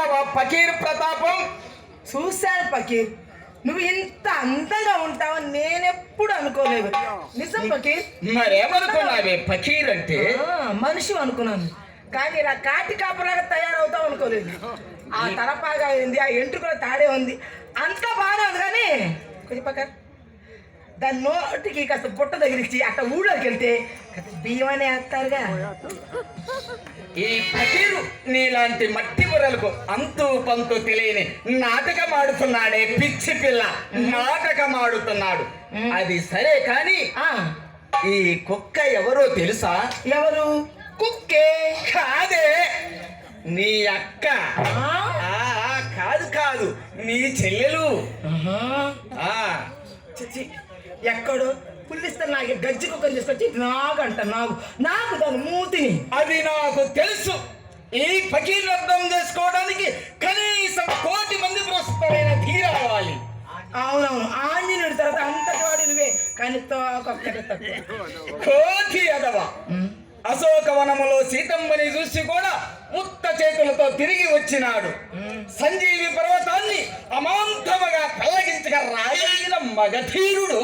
చూసావా ఫకీర్ ప్రతాపం? చూశాను పకీర్. నువ్వు ఇంత అందంగా ఉంటావని నేనెప్పుడు అనుకోలేదు. నిజం పకీర్? మరేమనుకున్నావే ఫకీర్ అంటే? మనిషి అనుకున్నాను. కానీ ఇలా కాటి కాపలాగా తయారవుతావు అనుకోలేదు. ఆ తలపాగా ఉంది ఆ ఎంట్రుకల తాడే ఉంది. అంతా బాగానే ఉంది కానీ కొంచెం పక్క దాని నోటికి కాస్త పుట్ట దగ్గరించి అట్ట ఊళ్ళోకి వెళ్తే కాస్త బియ్యం అనే వేస్తారుగా ఈ ఫకీరు నీలాంటి మట్టి బుర్రలకు అంతు పంతు తెలియని నాటకం ఆడుతున్నాడే పిచ్చి పిల్ల. నాటకం ఆడుతున్నాడు అది సరే కాని ఆ, ఈ కుక్క ఎవరో తెలుసా? ఎవరు? కుక్కే. కాదే. నీ అక్క. కాదు కాదు. నీ చెల్లెలు. ఎక్కడో? పుల్లిస్తే నాకు గజ్జి కుక్కని తీసుకొచ్చి నాకు అంట నాకు నాకు దాని మూతిని. అది నాకు తెలుసు. ఈ ఫకీర్ అర్థం చేసుకోవడానికి కనీసం కోటి మంది పురస్పరైన ధీరావాలి అవునవును ఆంజనేయుడి తర్వాత అంతటి వాడి నువ్వే. కానీ తోకొక్కటే కోటి అదవ. అశోకవనములో సీతమ్మని చూసి కూడా ముక్త చేతులతో తిరిగి వచ్చినాడు. సంజీవి పర్వతాన్ని అమాంతముగా పెళ్ళగించగా రాయైన మగధీరుడు.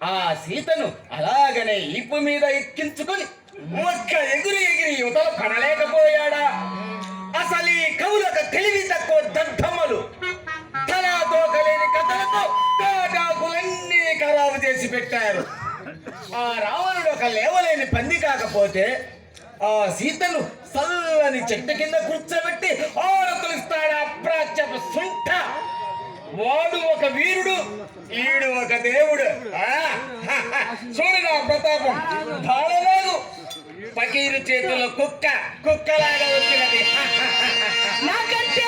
ఆ సీతను అలాగనే ఈపు మీద ఎక్కించుకొని ఒక్క ఎగురి ఎగిరి యువతలు పడలేకపోయాడా అసలు ఈ కవులకు తెలివి తక్కువ దద్దమ్మలు. తలాతో కలిని కథలతో తాటాకులన్నీ ఖరాబు చేసి పెట్టారు. ఆ రావణుడు ఒక లేవలేని పంది కాకపోతే ఆ సీతను చల్లని చెట్టు కింద కూర్చోబెట్టి ఆరతులు ఇస్తాడు అప్రాచ్యపు సుంఠ. వాడు ఒక వీరుడు ఈడు ఒక దేవుడు. ఆ, చూడుగా ప్రతాపం. ధారలేదు పకీరు చేతుల కుక్క. కుక్కలాగా వచ్చినది. నాకంటే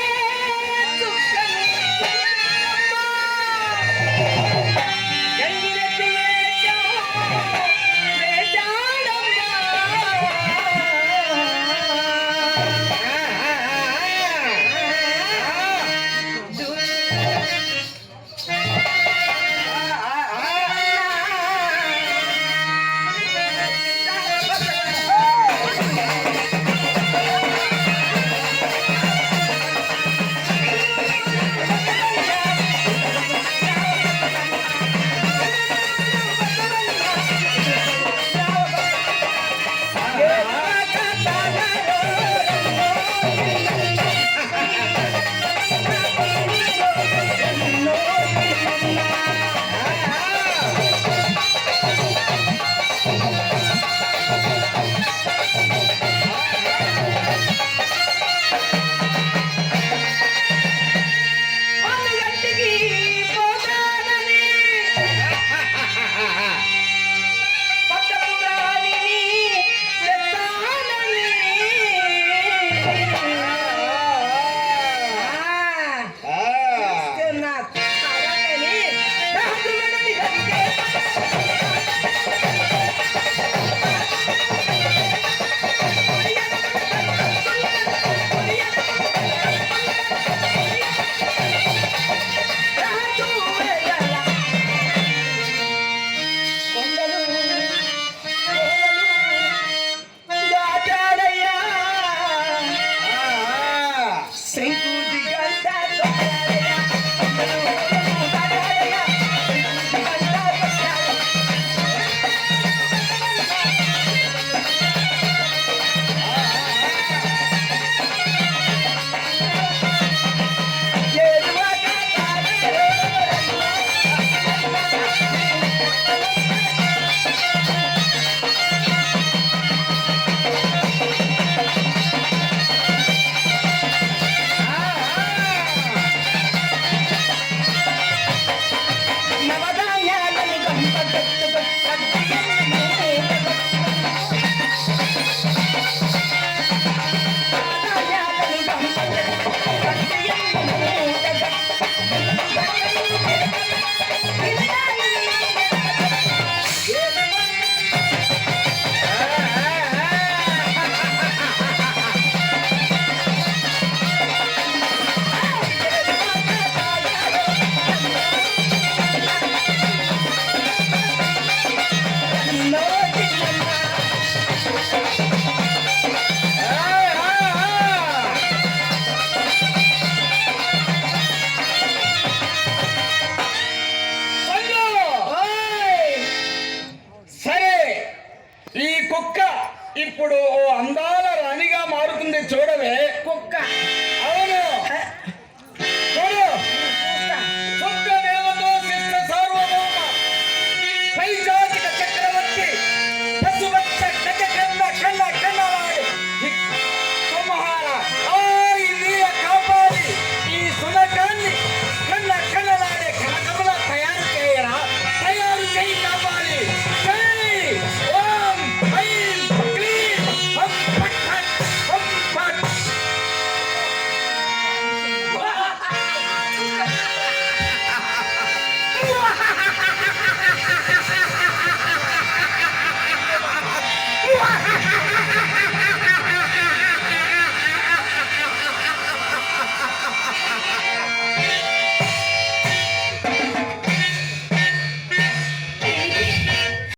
ఇప్పుడు ఓ అందాల రాణిగా మారుతుంది చూడవే. కుక్క.